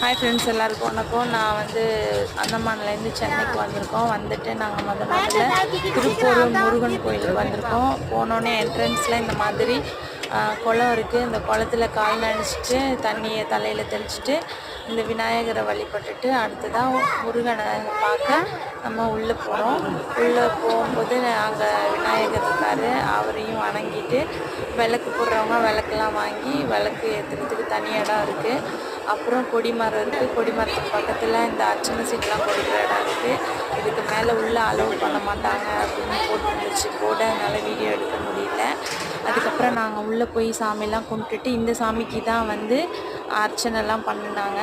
Hi friends எல்லாருக்கும் வணக்கம். நான் வந்து அந்தமான்லேருந்து சென்னைக்கு வந்திருக்கோம். வந்துட்டு நாங்கள் முத முதல்ல திருப்பூர் முருகன் கோயிலுக்கு வந்திருக்கோம். போனோடனே என்ட்ரன்ஸில் இந்த மாதிரி குளம் இருக்குது இந்த குளத்துல கால் நனைச்சிட்டு தண்ணியை தலையில் தெளிச்சிட்டு இந்த விநாயகரை வழிபட்டுட்டு அடுத்ததாக முருகனை பார்க்க நம்ம உள்ளே போகிறோம் உள்ளே போகும்போது அங்கே விநாயகர் இருக்கார் அவரையும் வணங்கிட்டு விளக்கு போடுறவங்க விளக்கெல்லாம் வாங்கி விளக்கு ஏற்றுறதுக்கு தனி இடம் இருக்குது அப்புறம் கொடிமரம் இருக்குது கொடிமரத்துக்கு பக்கத்தில் இந்த அர்ச்சனை சீட்லாம் கொடுக்குற இடம் இருக்குது இதுக்கு மேலே உள்ளே அலோவ் பண்ண மாட்டாங்க அப்படின்னு போட்டுருந்துச்சு. போட என்னால் வீடியோ எடுக்க முடியல. அதுக்கப்புறம் நாங்கள் உள்ளே போய் சாமிலாம் கும்பிட்டுட்டு இந்த சாமிக்கு தான் வந்து அர்ச்சனைலாம் பண்ணினாங்க.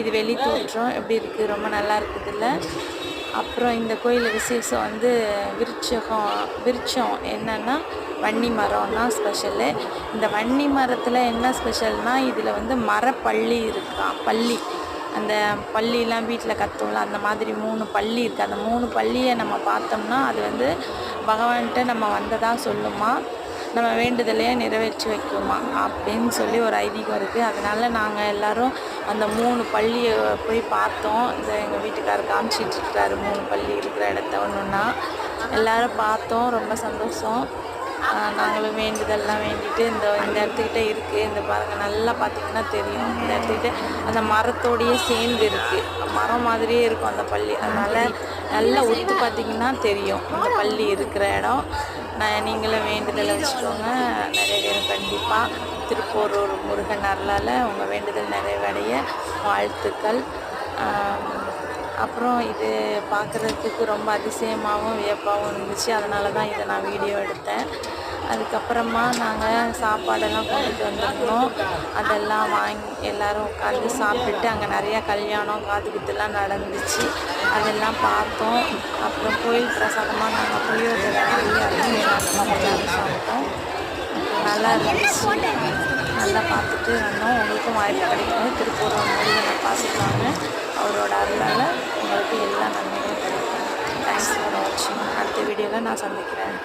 இது வெளி தோற்றம். எப்படி இருக்குது ரொம்ப நல்லா இருக்குதுல்ல? அப்புறம் இந்த கோயில் விசேஷம் வந்து விருட்சகம் விருட்சம் என்னென்னா வன்னி மரம்னா ஸ்பெஷலு இந்த வன்னி மரத்தில் என்ன ஸ்பெஷல்னால் இதில் வந்து மரப்பள்ளி இருக்கான் பள்ளி. அந்த பள்ளிலாம் வீட்டில் கத்துவோம்ல அந்த மாதிரி மூணு பள்ளி இருக்குது அந்த மூணு பள்ளியை நம்ம பார்த்தோம்னா அது வந்து பகவான்கிட்ட நம்ம வந்ததாக சொல்லுமா. நம்ம வேண்டுதலையே நிறைவேற்றி வைக்குமா அப்படின்னு சொல்லி ஒரு ஐதீகம் இருக்குது அதனால் நாங்கள் எல்லோரும் அந்த மூணு பள்ளியை போய் பார்த்தோம். இந்த எங்கள் வீட்டுக்காரர் காமிச்சிட்டு இருக்காரு. மூணு பள்ளி இருக்கிற இடத்த ஒன்றுன்னா எல்லோரும் பார்த்தோம். ரொம்ப சந்தோஷம். நாங்களும் வேண்டுதல்லாம் வேண்டிட்டு இந்த இந்த இடத்துக்கிட்ட இருக்குது இந்த பாருங்கள் நல்லா பார்த்தீங்கன்னா தெரியும். இந்த இடத்துக்கிட்ட அந்த மரத்தோடையே சேர்ந்து இருக்குது மரம் மாதிரியே இருக்கும் அந்த பள்ளி. அதனால் நல்லா ஒத்து பார்த்தீங்கன்னா தெரியும். இந்த பள்ளி இருக்கிற இடம். நான் நீங்களும் வேண்டுதலை வச்சுக்கோங்க. நிறைவேறும் கண்டிப்பாக திருப்போரூர் முருகன் அருளால் உங்கள் வேண்டுதல் நிறைவடைய. வாழ்த்துக்கள். அப்புறம் இது பார்க்குறதுக்கு ரொம்ப அதிசயமாகவும் வியப்பாகவும் இருந்துச்சு. அதனால தான் இதை நான் வீடியோ எடுத்தேன். அதுக்கப்புறமா நாங்கள் சாப்பாடெல்லாம் கொண்டுட்டு வந்திருந்தோம். அதெல்லாம் வாங்கி எல்லோரும் உட்காந்து சாப்பிட்டுட்டு அங்கே நிறையா கல்யாணம் காது குத்துலாம் நடந்துச்சு. அதெல்லாம் பார்த்தோம். அப்புறம் கோயில் பிரசாதமாக நாங்கள் புளியோதரை வாங்கி அதையும் எல்லாரும் சாப்பிட்டோம் நல்லா இருந்துச்சு. நல்லா பார்த்துட்டு வந்தோம் உங்களுக்கும் வாய்ப்பு கிடைக்கும் திருப்பூர் முருகனை பார்த்துக்கலாங்க அவரோட அருளால் உங்களுக்கு எல்லா நன்மைகளும் கிடைக்கும். தேங்க்ஸ் ஃபார் வாட்சிங் அடுத்த வீடியோவில் நான் சந்திக்கிறேன்.